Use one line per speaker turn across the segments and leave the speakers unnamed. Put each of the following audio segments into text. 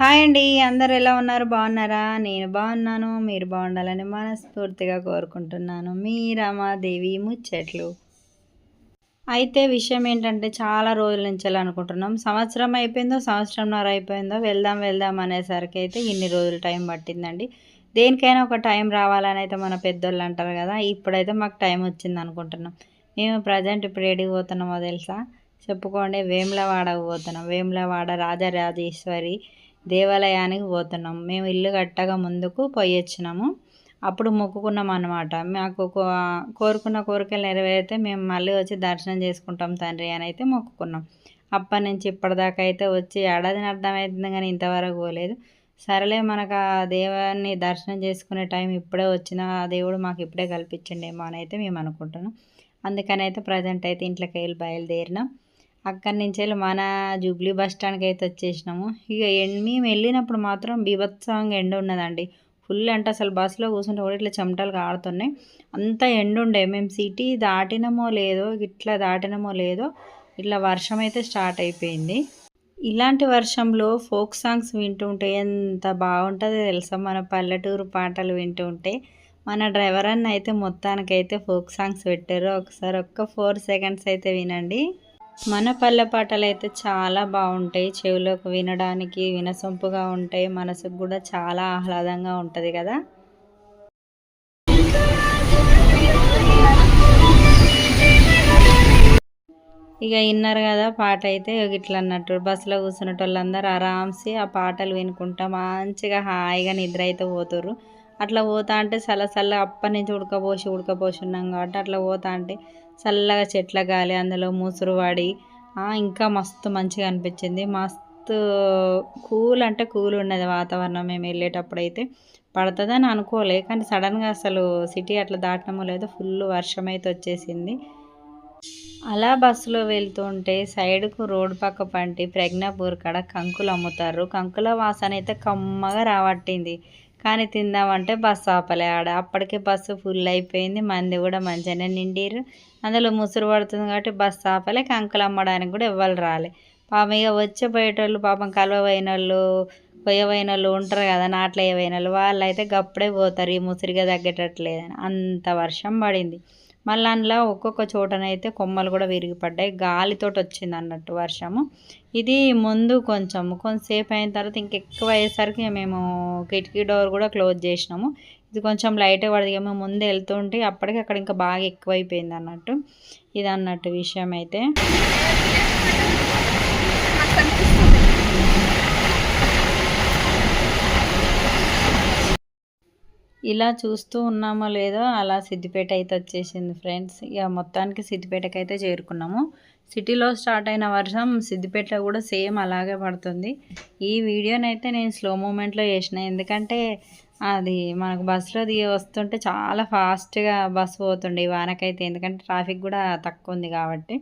Hi అండి అందరు ఎలా ఉన్నారు? బాగున్నారా? నేను బాగున్నాను మీరు బాగుండాలని మనస్ఫూర్తిగా కోరుకుంటున్నాను. మీ రమాదేవి ముచ్చట్లు. అయితే విషయం ఏంటంటే చాలా రోజుల నుంచి అనుకుంటున్నాం. సంవత్సరం అయిపోయిందో సంవత్సరంన్నర అయిపోయిందో వెళ్దాం వెళ్దాం అనేసరికి అయితే ఇన్ని రోజులు టైం పట్టిందండి. దేనికైనా ఒక టైం రావాలని అయితే మన పెద్దోళ్ళు అంటారు కదా ఇప్పుడైతే మాకు టైం వచ్చింది అనుకుంటున్నాం. మేము ప్రజెంట్ ఇప్పుడు ఏడికి పోతున్నామో తెలుసా? చెప్పుకోండి వేములవాడకు పోతున్నాం. వేములవాడ రాజరాజేశ్వరి దేవాలయానికి పోతున్నాం. మేము ఇల్లు కట్టగా ముందుకు పోయి వచ్చినాము. అప్పుడు మొక్కుకున్నాం అనమాట మాకు కోరుకున్న కోరికలు నెరవేరితే మేము మళ్ళీ వచ్చి దర్శనం చేసుకుంటాం తండ్రి అని అయితే మొక్కుకున్నాం. అప్పటి నుంచి ఇప్పటిదాకా అయితే వచ్చి ఏడాదిని అర్థమవుతుంది కానీ ఇంతవరకు పోలేదు. సరేలే మనకు ఆ దేవాన్ని దర్శనం చేసుకునే టైం ఇప్పుడే వచ్చిన ఆ దేవుడు మాకు ఇప్పుడే కల్పించండేమో అని అయితే మేము అనుకుంటున్నాం. అందుకని అయితే ప్రజెంట్ అయితే ఇంట్లోకి వెళ్ళి బయలుదేరినాం. అక్కడి నుంచి వెళ్ళి మన జూబ్లీ బస్ స్టాండ్కి అయితే వచ్చేసినాము. ఇక మేము వెళ్ళినప్పుడు మాత్రం బీభత్సంగా ఎండ ఉన్నదండి. ఫుల్ అంటే అసలు బస్సులో కూర్చుంటే కూడా ఇట్లా చెమటలు కాడుతున్నాయి అంత ఎండ ఉండే. మేము సిటీ దాటినమో లేదో ఇట్లా దాటినమో లేదో ఇట్లా వర్షం అయితే స్టార్ట్ అయిపోయింది. ఇలాంటి వర్షంలో ఫోక్ సాంగ్స్ వింటుంటే ఎంత బాగుంటుందో తెలుసా? మన పల్లెటూరు పాటలు వింటుంటే మన డ్రైవర్ అన్న అయితే మొత్తానికైతే ఫోక్ సాంగ్స్ పెట్టారు. ఒకసారి ఒక్క ఫోర్ సెకండ్స్ అయితే వినండి. మన పల్లె పాటలు అయితే చాలా బాగుంటాయి. చెవులకు వినడానికి వినసొంపుగా ఉంటాయి. మనసుకు కూడా చాలా ఆహ్లాదంగా ఉంటుంది కదా. ఇక విన్నారు కదా పాట అయితే ఇట్లా అన్నట్టు బస్సులో కూర్చున్న వాళ్ళందరూ ఆ పాటలు వినుకుంటా మంచిగా హాయిగా నిద్ర అయితే పోతుర్రు. అట్లా పోతా అంటే చల్ల చల్ల అప్పటి నుంచి ఉడకపోసి ఉడకపోసి ఉన్నాం కాబట్టి అట్లా పోతా అంటే చల్లగా చెట్ల గాలి అందులో ముసురు పడి ఇంకా మస్తు మంచిగా అనిపించింది. మస్తు కూల్ అంటే కూల్ ఉన్నది వాతావరణం మేము వెళ్ళేటప్పుడు అయితే పడుతుందని అనుకోలే కానీ సడన్గా అసలు సిటీ అట్లా దాటమో లేదో ఫుల్ వర్షం అయితే వచ్చేసింది. అలా బస్సులో వెళ్తుంటే సైడ్కు రోడ్డు పక్క పంటి ప్రజ్ఞాపూర్ కాడ కంకులు అమ్ముతారు కంకుల వాసన అయితే కమ్మగా రావట్టింది. కానీ తిందామంటే బస్సు ఆపలే ఆడ. అప్పటికే బస్సు ఫుల్ అయిపోయింది. మంది కూడా మంచిగానే నిండిరు అందులో ముసురు పడుతుంది కాబట్టి బస్సు ఆపలే కంకులు అమ్మడానికి కూడా ఇవ్వాలి రాలే. పాపం ఇక వచ్చే పోయేటోళ్ళు పాపం కలవైన వాళ్ళు కొయ్యవైన వాళ్ళు ఉంటారు కదా నాట్ల వేయవైన వాళ్ళు వాళ్ళు అయితే గప్పుడే పోతారు ఈ ముసిరిగా తగ్గేటట్లేదని. అంత వర్షం పడింది. మళ్ళీ అందులో ఒక్కొక్క చోటనైతే కొమ్మలు కూడా విరిగిపడ్డాయి. గాలితోటి వచ్చింది అన్నట్టు వర్షము. ఇది ముందు కొంచెం కొంతసేపు అయిన తర్వాత ఇంకెక్కువ అయ్యేసరికి మేము కిటికీ డోర్ కూడా క్లోజ్ చేసినాము. ఇది కొంచెం లైట్గా పడదు మేము ముందు వెళ్తుంటే అప్పటికి అక్కడ ఇంకా బాగా ఎక్కువైపోయింది అన్నట్టు. ఇది అన్నట్టు విషయం అయితే. ఇలా చూస్తూ ఉన్నామో లేదో అలా సిద్దిపేట అయితే వచ్చేసింది ఫ్రెండ్స్ ఇక మొత్తానికి సిద్దిపేటకి అయితే చేరుకున్నాము. సిటీలో స్టార్ట్ అయిన వర్షం సిద్దిపేటలో కూడా సేమ్ అలాగే పడుతుంది. ఈ వీడియోనైతే నేను స్లో మూమెంట్లో చేసిన. ఎందుకంటే అది మనకు బస్సులో దిగి వస్తుంటే చాలా ఫాస్ట్గా బస్సు పోతుండే ఈ వానకైతే. ఎందుకంటే ట్రాఫిక్ కూడా తక్కువ ఉంది కాబట్టి.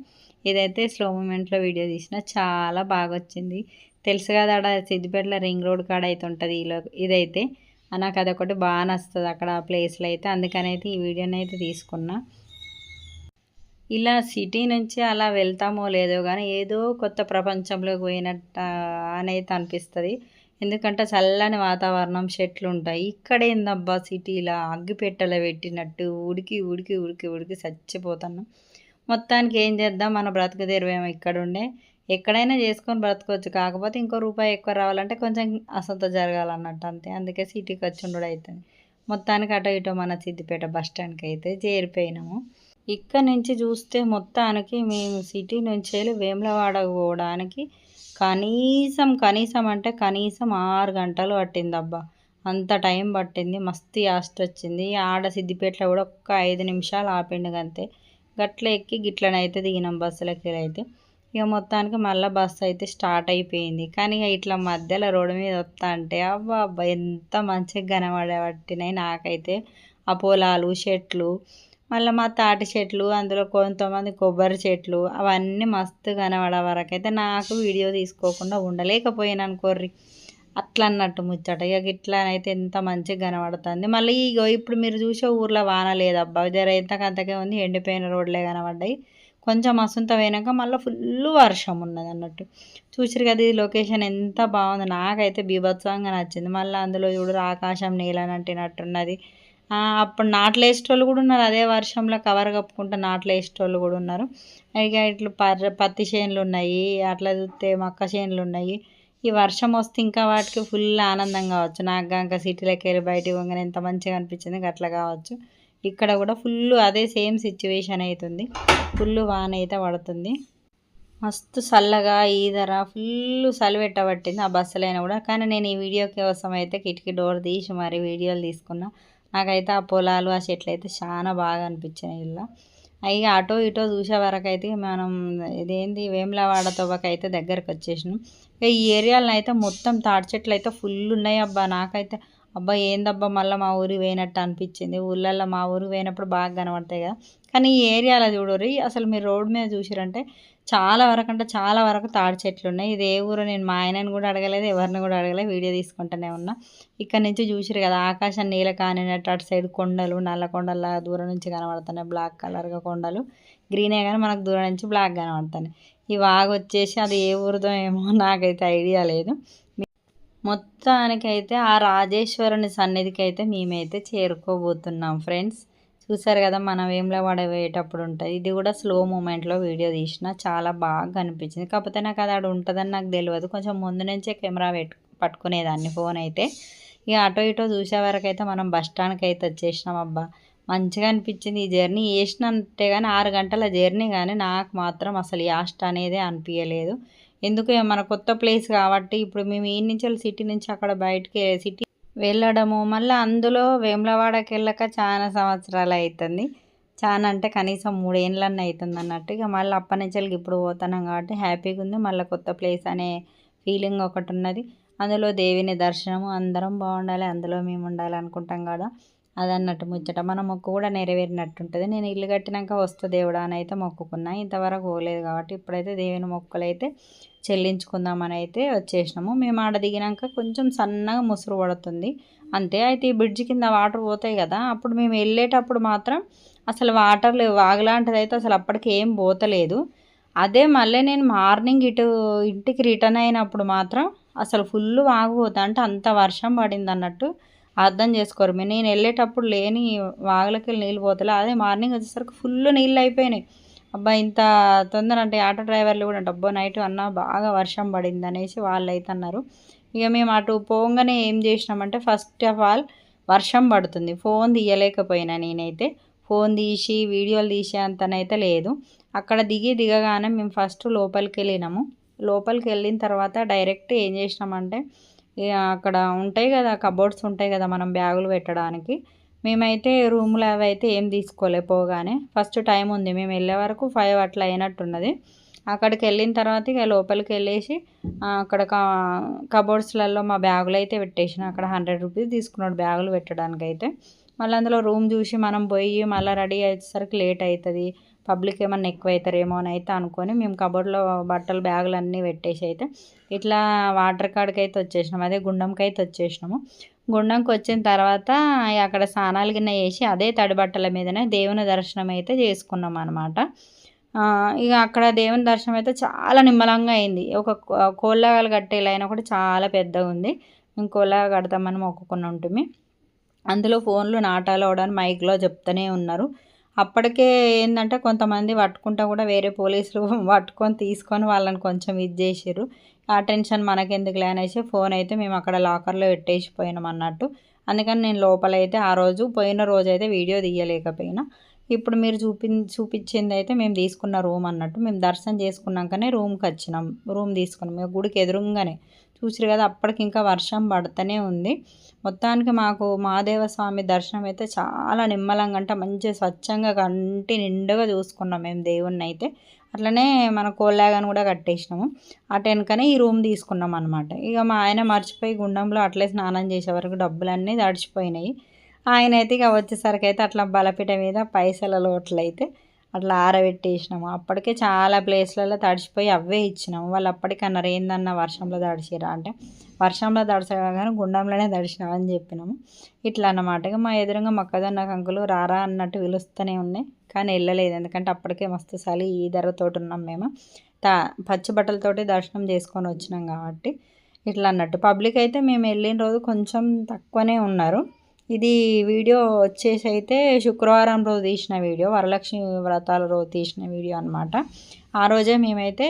ఇదైతే స్లో మూమెంట్లో వీడియో తీసిన చాలా బాగా వచ్చింది. తెలుసు కదా అక్కడ సిద్దిపేటలో రింగ్ రోడ్ కాడ అయితే ఉంటుంది ఈలో ఇదైతే. నాకు అదొకటి బాగా నచ్చుతుంది అక్కడ ఆ ప్లేస్లో అయితే. అందుకని అయితే ఈ వీడియోని అయితే తీసుకున్నా. ఇలా సిటీ నుంచి అలా వెళ్తామో లేదో కానీ ఏదో కొత్త ప్రపంచంలోకి పోయినట్టు అనేది అనిపిస్తుంది ఎందుకంటే చల్లని వాతావరణం చెట్లు ఉంటాయి ఇక్కడ ఏందబ్బా సిటీలో అగ్గిపెట్టెలో పెట్టినట్టు ఉడికి ఉడికి ఉడికి ఉడికి చచ్చిపోతున్నాం. మొత్తానికి ఏం చేద్దాం? మన బ్రతుకు తెరవేమో ఇక్కడ ఉండే ఎక్కడైనా చేసుకొని బ్రతకవచ్చు కాకపోతే ఇంకో రూపాయి ఎక్కువ రావాలంటే కొంచెం అసంత జరగాలన్నట్టు అంతే. అందుకే సిటీకి వచ్చి ఉండడం అవుతుంది మొత్తానికి అటో ఇటో మన సిద్దిపేట బస్ స్టాండ్కి అయితే చేరిపోయినాము. ఇక్కడ నుంచి చూస్తే మొత్తానికి మేము సిటీ నుంచి వెళ్ళి వేములవాడ పోవడానికి కనీసం కనీసం అంటే కనీసం ఆరు గంటలు పట్టింది అబ్బా అంత టైం పట్టింది. మస్తు యాస్ట్ వచ్చింది. ఆడ సిద్దిపేటలో కూడా ఒక్క ఐదు నిమిషాలు ఆపిండు అంతే గట్ల ఎక్కి గిట్లనైతే దిగినాం బస్సులకి అయితే. ఇక మొత్తానికి మళ్ళీ బస్సు అయితే స్టార్ట్ అయిపోయింది. కానీ ఇక ఇట్లా మధ్యలో రోడ్డు మీద వస్తా అంటే అబ్బా అబ్బా ఎంత మంచిగా కనబడబట్టినాయి నాకైతే. ఆ పొలాలు చెట్లు మళ్ళీ మా తాటి చెట్లు అందులో కొంతమంది కొబ్బరి చెట్లు అవన్నీ మస్తు కనబడే వరకు అయితే నాకు వీడియో తీసుకోకుండా ఉండలేకపోయాను అనుకోర్రి. అట్లా అన్నట్టు ముచ్చట. ఇక ఇట్లానైతే ఎంత మంచిగా కనబడుతుంది. మళ్ళీ ఇగో ఇప్పుడు మీరు చూసే ఊర్లో వాన లేదబ్బా. జర ఎంతకంతకే ఉంది ఎండిపోయిన రోడ్లే కనబడ్డాయి. కొంచెం అసంత పోయినాక మళ్ళీ ఫుల్ వర్షం ఉన్నది అన్నట్టు. చూసిరు కదా ఈ లొకేషన్ ఎంత బాగుంది. నాకైతే బీభత్సంగా నచ్చింది. మళ్ళీ అందులో చూడరు ఆకాశం నీళ్ళనంటినట్టున్నది అప్పుడు నాట్లు వేసేటోళ్ళు కూడా ఉన్నారు. అదే వర్షంలో కవర్ కప్పుకుంటే నాట్లు వేసేటోళ్ళు కూడా ఉన్నారు. ఇక ఇట్లా పర్ర పత్తి చేనులు ఉన్నాయి అట్లా చూస్తే మక్క చేనులు ఉన్నాయి. ఈ వర్షం వస్తే ఇంకా వాటికి ఫుల్ ఆనందం కావచ్చు. నాకు ఇంకా సిటీలోకి వెళ్ళి బయటికి పోగానే ఎంత మంచిగా అనిపించింది అట్లా కావచ్చు. ఇక్కడ కూడా ఫుల్ అదే సేమ్ సిచ్యువేషన్ అవుతుంది ఫుల్ వాన అయితే పడుతుంది. మస్తు చల్లగా ఈదర ఫుల్ చలి పెట్టబట్టింది ఆ బస్సులైనా కూడా. కానీ నేను ఈ వీడియో కోసం అయితే కిటికీ డోర్ తీసి మరి వీడియోలు తీసుకున్నా. నాకైతే ఆ పొలాలు ఆ చెట్లు అయితే చాలా బాగా అనిపించినాయి ఇలా. అవి అటో ఇటో చూసే వరకు అయితే మనం ఇదేంది వేములవాడ తవ్వకైతే దగ్గరకు వచ్చేసినాం ఇక ఈ ఏరియాలో అయితే మొత్తం తాడి చెట్లు అయితే ఫుల్ ఉన్నాయి అబ్బా. నాకైతే అబ్బా ఏందబ్బా మళ్ళీ మా ఊరి పోయినట్టు అనిపించింది. ఊళ్ళల్లో మా ఊరికి పోయినప్పుడు బాగా కనబడతాయి కదా. కానీ ఈ ఏరియాలో చూడరు అసలు మీరు రోడ్ మీద చూసారంటే చాలా వరకు అంటే చాలా వరకు తాడి చెట్లు ఉన్నాయి. ఇది ఏ ఊరు నేను మా ఆయనని కూడా అడగలేదు ఎవరిని కూడా అడగలేదు వీడియో తీసుకుంటూనే ఉన్నా. ఇక్కడ నుంచి చూసారు కదా ఆకాశం నీల కానినట్టు అటు సైడ్ కొండలు నల్ల కొండల దూరం నుంచి కనబడుతున్నాయి. బ్లాక్ కలర్గా కొండలు. గ్రీనే కానీ మనకు దూరం నుంచి బ్లాక్ కనబడుతున్నాయి. ఈ వాగు వచ్చేసి అది ఏ ఊరిదో ఏమో నాకైతే ఐడియా లేదు. మొత్తానికైతే ఆ రాజేశ్వరుని సన్నిధికి అయితే మేమైతే చేరుకోబోతున్నాం ఫ్రెండ్స్. చూసారు కదా మనం వేములవాడ పోయేటప్పుడు ఉంటుంది. ఇది కూడా స్లో మూమెంట్లో వీడియో తీసిన చాలా బాగా అనిపించింది. కాకపోతే నాకు అది ఆడ ఉంటుందని నాకు తెలియదు. కొంచెం ముందు నుంచే కెమెరా పెట్టు పట్టుకునేదాన్ని ఫోన్ అయితే. ఇక అటో ఇటో చూసే వరకు అయితే మనం బస్ స్టాండ్కి అయితే వచ్చేసినాం. అబ్బా మంచిగా అనిపించింది ఈ జర్నీ. వేసినంటే కానీ ఆరు గంటల జర్నీ కానీ నాకు మాత్రం అసలు యాస్ట్ అనేది అనిపించలేదు ఎందుకు మన కొత్త ప్లేస్ కాబట్టి ఇప్పుడు మేము ఈ నుంచి సిటీ నుంచి అక్కడ బయటికి సిటీ వెళ్ళడము. మళ్ళీ అందులో వేములవాడకి వెళ్ళక చాలా సంవత్సరాలు అవుతుంది చాలా అంటే కనీసం మూడేళ్ళన్న అవుతుంది అన్నట్టు. ఇక మళ్ళీ అప్పటి నుంచి ఇప్పుడు పోతున్నాం కాబట్టి హ్యాపీగా ఉంది. మళ్ళీ కొత్త ప్లేస్ అనే ఫీలింగ్ ఒకటి ఉన్నది. అందులో దేవిని దర్శనము. అందరం బాగుండాలి. అందులో మేము ఉండాలి అనుకుంటాం కదా. అదన్నట్టు ముచ్చట. మన మొక్కు కూడా నెరవేరినట్టు ఉంటుంది నేను ఇల్లు కట్టినాక వస్తా దేవుడా అని అయితే మొక్కుకున్నా. ఇంతవరకు పోలేదు కాబట్టి ఇప్పుడైతే దేవుని మొక్కలు అయితే చెల్లించుకుందామని అయితే వచ్చేసినాము. మేము ఆడ దిగినాక కొంచెం సన్నగా ముసురు పడుతుంది. అంతే. అయితే ఈ బ్రిడ్జ్ కింద వాటర్ పోతాయి కదా. అప్పుడు మేము వెళ్ళేటప్పుడు మాత్రం అసలు వాటర్ లేవు. అయితే అసలు అప్పటికి ఏం పోతలేదు. అదే మళ్ళీ నేను మార్నింగ్ ఇటు ఇంటికి రిటర్న్ అయినప్పుడు మాత్రం అసలు ఫుల్ వాగిపోతా అంటే అంత వర్షం పడింది అన్నట్టు అర్థం చేసుకోరు. నేను వెళ్ళేటప్పుడు లేని వాగులకెళ్ళి నీళ్ళు పోతలే. అదే మార్నింగ్ వచ్చేసరికి ఫుల్ నీళ్ళు అయిపోయినాయి. అబ్బా ఇంత తొందర అంటే ఆటో డ్రైవర్లు కూడా డబ్బో నైట్ అన్న బాగా వర్షం పడింది అనేసి వాళ్ళు అయితే అన్నారు. ఇక మేము అటు పోగానే ఏం చేసినామంటే ఫస్ట్ ఆఫ్ ఆల్ వర్షం పడుతుంది. ఫోన్ తీయలేకపోయినా నేనైతే. ఫోన్ తీసి వీడియోలు తీసే అంతనైతే లేదు. అక్కడ దిగి దిగగానే మేము ఫస్ట్ లోపలికి వెళ్ళినాము లోపలికి వెళ్ళిన తర్వాత డైరెక్ట్ ఏం చేసినామంటే అక్కడ ఉంటాయి కదా కబోర్డ్స్ ఉంటాయి కదా మనం బ్యాగులు పెట్టడానికి. మేమైతే రూమ్లో అవి అయితే ఏం తీసుకోలే పోగానే. ఫస్ట్ టైం ఉంది. మేము వెళ్ళే వరకు ఫైవ్ అట్లా అయినట్టున్నది. అక్కడికి వెళ్ళిన తర్వాత ఇక లోపలికి వెళ్ళేసి అక్కడ కబోర్డ్స్లలో మా బ్యాగులు అయితే పెట్టేసిన. అక్కడ హండ్రెడ్ రూపీస్ తీసుకున్నాడు బ్యాగులు పెట్టడానికి అయితే మళ్ళీ అందులో రూమ్ చూసి మనం పోయి మళ్ళీ రెడీ అయ్యేసరికి లేట్ అవుతుంది. పబ్లిక్ ఏమన్నా ఎక్కువైతారేమో అని అయితే అనుకొని మేము కబోర్డ్లో బట్టలు బ్యాగులు అన్నీ పెట్టేసి అయితే ఇట్లా వాటర్ కాడ్కి అయితే వచ్చేసినాము అదే గుండంకి అయితే వచ్చేసినాము. గుండంకి వచ్చిన తర్వాత అక్కడ స్నానాలు గిన్నె వేసి అదే తడి బట్టల మీదనే దేవుని దర్శనం అయితే చేసుకున్నాం అనమాట ఇక అక్కడ దేవుని దర్శనం అయితే చాలా నిమ్మలంగా అయింది. ఒక కోళ్ళగాలు కట్టే లైన్ కూడా చాలా పెద్దగా ఉంది. మేము కోళ్ళగా కడతామని మొక్కుకుని ఉంటుంది అందులో ఫోన్లు నాటాలు అవడానికి మైక్లో చెప్తూనే ఉన్నారు. అప్పటికే ఏంటంటే కొంతమంది పట్టుకుంటా కూడా వేరే పోలీసులు పట్టుకొని తీసుకొని వాళ్ళని కొంచెం ఇది చేసారు ఆ టెన్షన్ మనకెందుకు అనేసి ఫోన్ అయితే మేము అక్కడ లాకర్లో పెట్టేసిపోయినాం అన్నట్టు. అందుకని నేను లోపలైతే ఆ రోజు పోయిన రోజు అయితే వీడియో తీయలేకపోయినా. ఇప్పుడు మీరు చూపి చూపించింది అయితే మేము తీసుకున్న రూమ్ అన్నట్టు. మేము దర్శనం చేసుకున్నాకనే రూమ్కి వచ్చినాం. రూమ్ తీసుకున్నాం. మేము గుడికి ఎదురుగానే. చూసిరు కదా అప్పటికి ఇంకా వర్షం పడుతూనే ఉంది. మొత్తానికి మాకు మహాదేవస్వామి దర్శనం అయితే చాలా నిమ్మలంగా అంటే మంచిగా స్వచ్ఛంగా కంటి నిండుగా చూసుకున్నాం మేము దేవుణ్ణి అయితే అట్లనే మన కోల్లాగాని కూడా కట్టేసినాము. అటు వెనుకనే ఈ రూమ్ తీసుకున్నాం అనమాట ఇక మా ఆయన మర్చిపోయి గుండంలో అట్లే స్నానం చేసే వరకు డబ్బులన్నీ తడిచిపోయినాయి. ఆయన అయితే ఇక వచ్చేసరికి అయితే అట్లా బలపీట మీద పైసల లోట్లయితే అట్లా ఆరబెట్టేసినాము. అప్పటికే చాలా ప్లేస్లలో తడిచిపోయి అవే ఇచ్చినాము. వాళ్ళు అప్పటికి అన్నారు ఏందన్న వర్షంలో తడిచిరా అంటే వర్షంలో తడిచా కానీ గుండంలోనే తడిచినాం అని చెప్పినాము. ఇట్లా అన్నమాట ఇక మా ఎదురుగా మొక్కజొన్న కంకులు రారా అన్నట్టు పిలుస్తూనే ఉన్నాయి కానీ వెళ్ళలేదు. ఎందుకంటే అప్పటికే మస్తు చలి ఈ ధరతోటి ఉన్నాం మేము. తా పచ్చి బట్టలతోటి దర్శనం చేసుకొని వచ్చినాం కాబట్టి ఇట్లా అన్నట్టు పబ్లిక్ అయితే మేము వెళ్ళిన రోజు కొంచెం తక్కువనే ఉన్నారు. ఇది వీడియో వచ్చేసి అయితే శుక్రవారం రోజు తీసిన వీడియో వరలక్ష్మి వ్రతాల రోజు తీసిన వీడియో అనమాట ఆ రోజే మేమైతే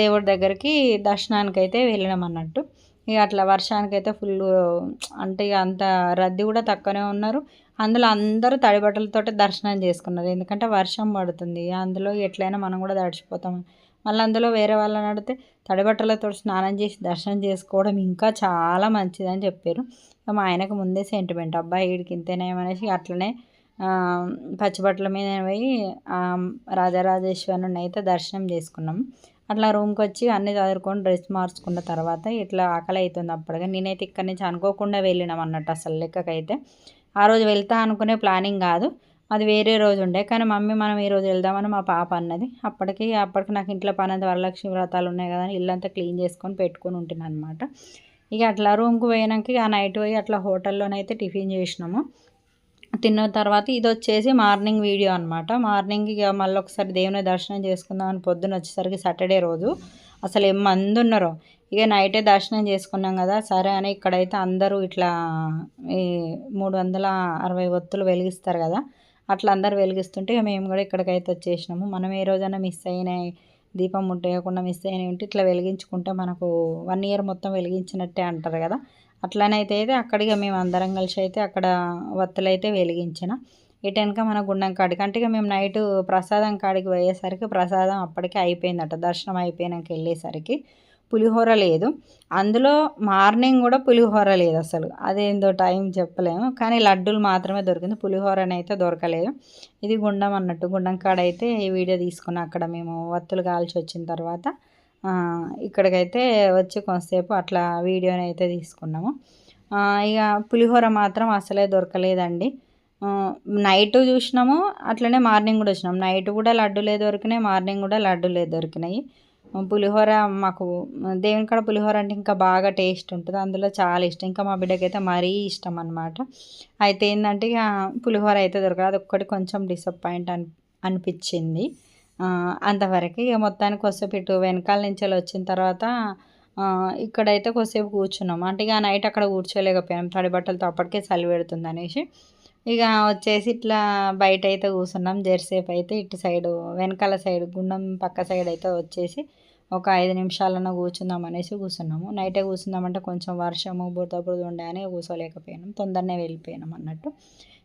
దేవుడి దగ్గరికి దర్శనానికి అయితే వెళ్ళినాం అన్నట్టు ఇక అట్లా వర్షానికి అయితే ఫుల్ అంటే ఇక అంత రద్దీ కూడా తక్కువనే ఉన్నారు. అందులో అందరూ తడి బట్టలతో దర్శనం చేసుకున్నారు. ఎందుకంటే వర్షం పడుతుంది. అందులో ఎట్లయినా మనం కూడా తడిచిపోతాం. మళ్ళీ అందులో వేరే వాళ్ళని అడిగితే తడి బట్టలతో స్నానం చేసి దర్శనం చేసుకోవడం ఇంకా చాలా మంచిదని చెప్పారు. మా ఆయనకు ముందే సెంటిమెంట్ అబ్బాయి వీడికి ఇంతేనేమనేసి అట్లనే పచ్చిబట్టల మీద పోయి రాజరాజేశ్వరుని అయితే దర్శనం చేసుకున్నాం. అట్లా రూమ్కి వచ్చి అన్నీ చదువుకొని డ్రెస్ మార్చుకున్న తర్వాత ఇట్లా ఆకలి అవుతుంది అప్పటిగా నేనైతే ఇక్కడి నుంచి అనుకోకుండా వెళ్ళినాం అన్నట్టు అసలు లెక్కకైతే. ఆ రోజు వెళ్తా అనుకునే ప్లానింగ్ కాదు. అది వేరే రోజు ఉండే. కానీ మమ్మీ మనం ఈ రోజు వెళ్దామని మా పాప అన్నది. అప్పటికి అప్పటికి నాకు ఇంట్లో పని వరలక్ష్మి వ్రతాలు ఉన్నాయి కదా అని ఇల్లంతా క్లీన్ చేసుకొని పెట్టుకొని ఉంటున్నాను అనమాట ఇక అట్లా రూమ్కి పోయినాక ఆ నైట్ పోయి అట్లా హోటల్లోనైతే టిఫిన్ చేసినాము. తిన్న తర్వాత ఇది వచ్చేసి మార్నింగ్ వీడియో అనమాట మార్నింగ్ ఇక మళ్ళీ ఒకసారి దేవుని దర్శనం చేసుకుందామని పొద్దున్న వచ్చేసరికి సాటర్డే రోజు. అసలు ఏం మంది ఉన్నారో. ఇక నైటే దర్శనం చేసుకున్నాం కదా సరే అని ఇక్కడైతే అందరూ ఇట్లా ఈ మూడు వందల అరవై ఒత్తులు వెలిగిస్తారు కదా అట్లా అందరు వెలిగిస్తుంటే ఇక మేము కూడా ఇక్కడికైతే వచ్చేసినాము. మనం ఏ రోజైనా మిస్ అయినాయి దీపం ముట్టేయకుండా మిస్ అయినవి ఉంటే ఇట్లా వెలిగించుకుంటే మనకు వన్ ఇయర్ మొత్తం వెలిగించినట్టే అంటారు కదా. అట్లనైతే అయితే అక్కడిగా మేము అందరం కలిసి అయితే అక్కడ వత్తులైతే వెలిగించిన. ఇటెనక మన గుండం కాడికి అంటే మేము నైట్ ప్రసాదం కాడికి పోయేసరికి ప్రసాదం అప్పటికే అయిపోయిందట దర్శనం అయిపోయినాక వెళ్ళేసరికి. పులిహోర లేదు. అందులో మార్నింగ్ కూడా పులిహోర లేదు అసలు. అదేందో టైం చెప్పలేము. కానీ లడ్డూలు మాత్రమే దొరికింది. పులిహోరని అయితే దొరకలేదు. ఇది గుండం అన్నట్టు. గుండం కాడ అయితే ఈ వీడియో తీసుకున్న అక్కడ మేము వత్తులు కాల్చి వచ్చిన తర్వాత. ఇక్కడికైతే వచ్చి కొంతసేపు అట్లా వీడియోని అయితే తీసుకున్నాము. ఇక పులిహోర మాత్రం అసలే దొరకలేదండి. నైట్ చూసినాము. అట్లనే మార్నింగ్ కూడా వచ్చినాము. నైట్ కూడా లడ్డూలే దొరికినాయి. మార్నింగ్ కూడా లడ్డూలే దొరికినాయి. పులిహోర మాకు దేవుని కాడ పులిహోర అంటే ఇంకా బాగా టేస్ట్ ఉంటుంది. అందులో చాలా ఇష్టం. ఇంకా మా బిడ్డకి అయితే మరీ ఇష్టం అనమాట అయితే ఏంటంటే ఇక పులిహోర అయితే దొరకదు. అది ఒక్కటి కొంచెం డిసప్పాయింట్ అని అనిపించింది. అంతవరకు ఇక మొత్తానికి కొద్దిసేపు ఇటు వెనకాల నుంచి వచ్చిన తర్వాత ఇక్కడైతే కొద్దిసేపు కూర్చున్నాం. అంటే ఇక నైట్ అక్కడ కూర్చోలేకపోయాం. తడి బట్టలతో అప్పటికే చలి పెడుతుంది అనేసి. ఇక వచ్చేసి ఇట్లా బయట అయితే కూర్చున్నాం. జెర్సేపు అయితే ఇటు సైడు వెనకాల సైడ్ గుండం పక్క సైడ్ అయితే వచ్చేసి ఒక ఐదు నిమిషాలన్నా కూర్చుందాం అనేసి కూర్చున్నాము. నైటే కూర్చుందామంటే కొంచెం వర్షము బురద బురద ఉండే అని కూర్చోలేకపోయినాం. తొందరనే వెళ్ళిపోయినాం అన్నట్టు.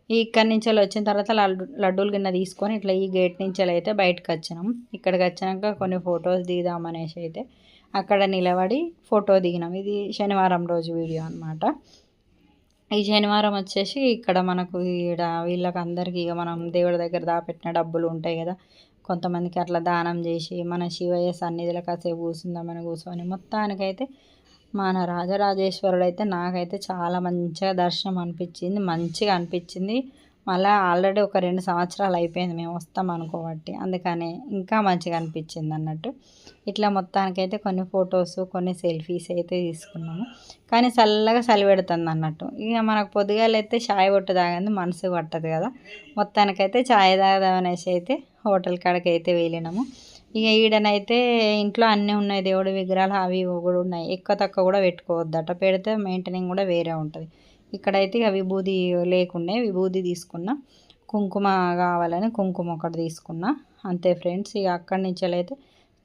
ఇక్కడి నుంచి వచ్చిన తర్వాత లడ్డు లడ్డూలు గిన్నె తీసుకొని ఇట్లా ఈ గేట్ నుంచి అయితే బయటకు వచ్చినాం. ఇక్కడికి వచ్చినాక కొన్ని ఫొటోస్ దిగుదామనేసి అయితే అక్కడ నిలబడి ఫోటో దిగినాం. ఇది శనివారం రోజు వీడియో అనమాట ఈ శనివారం వచ్చేసి ఇక్కడ మనకు ఈడ వీళ్ళకి అందరికీ ఇక మనం దేవుడి దగ్గర దాపెట్టిన డబ్బులు ఉంటాయి కదా కొంతమందికి అట్లా దానం చేసి మన శివయ్య సన్నిధిలో కాసేపు కూర్చుందామని కూర్చొని మొత్తానికైతే మన రాజరాజేశ్వరుడు అయితే నాకైతే చాలా మంచిగా దర్శనం అనిపించింది మంచిగా అనిపించింది. మళ్ళీ ఆల్రెడీ ఒక రెండు సంవత్సరాలు అయిపోయింది మేము వస్తాం అనుకోబట్టి అందుకనే ఇంకా మంచిగా అనిపించింది అన్నట్టు. ఇట్లా మొత్తానికైతే కొన్ని ఫొటోస్ కొన్ని సెల్ఫీస్ అయితే తీసుకున్నాము. కానీ చల్లగా చలి పెడుతుంది అన్నట్టు. ఇక మనకు పొద్దుగాలైతే చాయ్ పొట్టు తాగింది మనసు పట్టదు కదా. మొత్తానికైతే చాయ్ తాగదామనేసి అయితే హోటల్ కాడికి అయితే వెళ్ళినాము. ఇక ఈడనైతే ఇంట్లో అన్నీ ఉన్నాయి. దేవుడి విగ్రహాలు అవి కూడా ఉన్నాయి. ఎక్కువ తక్కువ కూడా పెట్టుకోవద్దట. పెడితే మెయింటెనింగ్ కూడా వేరే ఉంటుంది. ఇక్కడైతే ఇక విభూది లేకుండే విభూది తీసుకున్న. కుంకుమ కావాలని కుంకుమ ఒకటి తీసుకున్నా. అంతే ఫ్రెండ్స్. ఇక అక్కడి నుంచి అయితే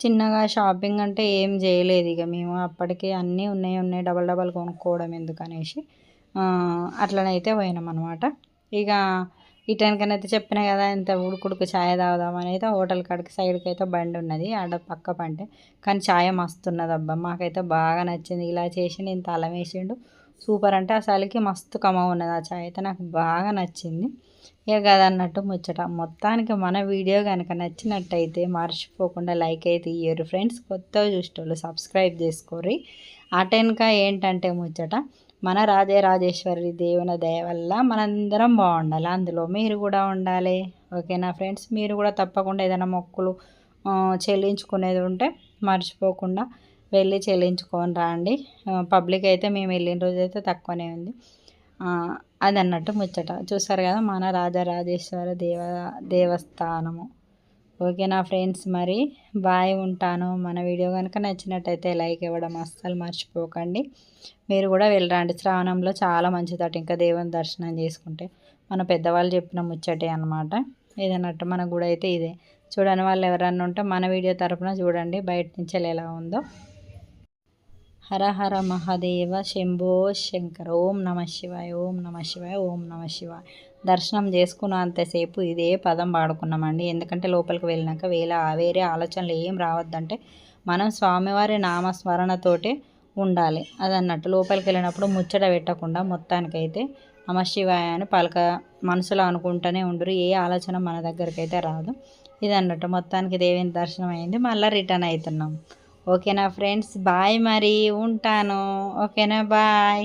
చిన్నగా షాపింగ్ అంటే ఏం చేయలేదు. ఇక మేము అప్పటికే అన్నీ ఉన్నాయి ఉన్నాయి. డబల్ డబల్ కొనుక్కోవడం ఎందుకనేసి అట్లనైతే పోయినాం అనమాట ఇక ఈ టైంకనైతే చెప్పిన కదా ఇంత ఉడుకుడుకు ఛాయ్ తాగుదామని అయితే హోటల్ కాడికి సైడ్కి అయితే బండి ఉన్నది ఆడ పక్క పంటే కానీ ఛాయ్ మస్తున్నది అబ్బా మాకైతే బాగా నచ్చింది. ఇలా చేసి ఇంత అల్లం వేసిండు. సూపర్ అంటే అసలుకి మస్తు కమ ఉన్నది ఆ చాయ్ అయితే నాకు బాగా నచ్చింది. ఇక కదన్నట్టు ముచ్చట. మొత్తానికి మన వీడియో కనుక నచ్చినట్టయితే మర్చిపోకుండా లైక్ అయితే ఇయ్యరు ఫ్రెండ్స్. కొత్త చూసేటోళ్ళు సబ్స్క్రైబ్ చేసుకోర్రి. అటెన్క ఏంటంటే ముచ్చట మన రాజరాజేశ్వరి దేవుని దయ వల్ల మనందరం బాగుండాలి. అందులో మీరు కూడా ఉండాలి. ఓకేనా ఫ్రెండ్స్? మీరు కూడా తప్పకుండా ఏదైనా మొక్కులు చెల్లించుకునేది ఉంటే మర్చిపోకుండా వెళ్ళి చెల్లించుకొని రండి. పబ్లిక్ అయితే మేము వెళ్ళిన రోజు అయితే తక్కువనే ఉంది. అది అన్నట్టు ముచ్చట. చూసారు కదా మన రాజరాజేశ్వర దేవ దేవస్థానము. ఓకేనా ఫ్రెండ్స్ మరి బాయ్ ఉంటాను. మన వీడియో కనుక నచ్చినట్టయితే లైక్ ఇవ్వడం అస్సలు మర్చిపోకండి. మీరు కూడా వెళ్ళరండి. శ్రావణంలో చాలా మంచిదట ఇంకా దేవుని దర్శనం చేసుకుంటే. మన పెద్దవాళ్ళు చెప్పిన ముచ్చటే అనమాట ఏదన్నట్టు మన గుడి అయితే ఇదే. చూడని వాళ్ళు ఎవరన్నా ఉంటే మన వీడియో తరపున చూడండి. బయట నుంచి ఎలా ఉందో. హర హర మహాదేవ శంభో శంకర. ఓం నమ శివాయ ఓం నమ శివాయ ఓం నమ శివాయ. దర్శనం చేసుకున్నంతసేపు ఇదే పదం పాడుకున్నామండి. ఎందుకంటే లోపలికి వెళ్ళినాక వేల వేరే ఆలోచనలు ఏం రావద్దంటే మనం స్వామివారి నామస్మరణతోటే ఉండాలి. అదన్నట్టు లోపలికి వెళ్ళినప్పుడు ముచ్చట పెట్టకుండా మొత్తానికైతే నమశివాయ అని పలక మనసులో అనుకుంటూనే ఉండరు ఏ ఆలోచన మన దగ్గరికి అయితే రాదు. ఇది అన్నట్టు మొత్తానికి దేవిని దర్శనం అయింది మళ్ళీ రిటర్న్ అవుతున్నాం ఓకేనా ఫ్రెండ్స్? బాయ్ మరి. ఉంటాను. ఓకేనా? బాయ్.